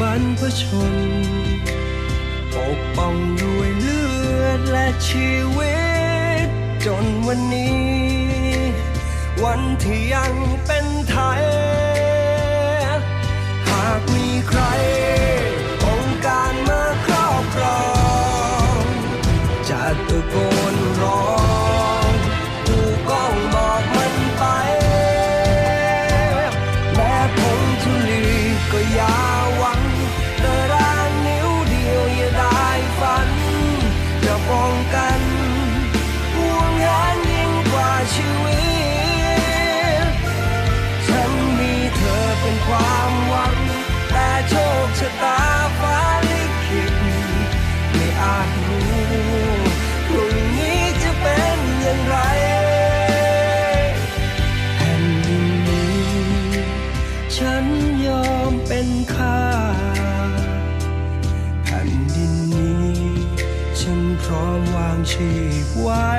บรรพชน ปกป้องด้วยเลือดและชีวิต จนวันนี้ วันที่ยังเป็นไทย หากมีใครองค์การมาครอบครองจะตะโกน ฉันยอมเป็นข้าแผ่นดินนี้ ฉันพร้อมวางชีพไว้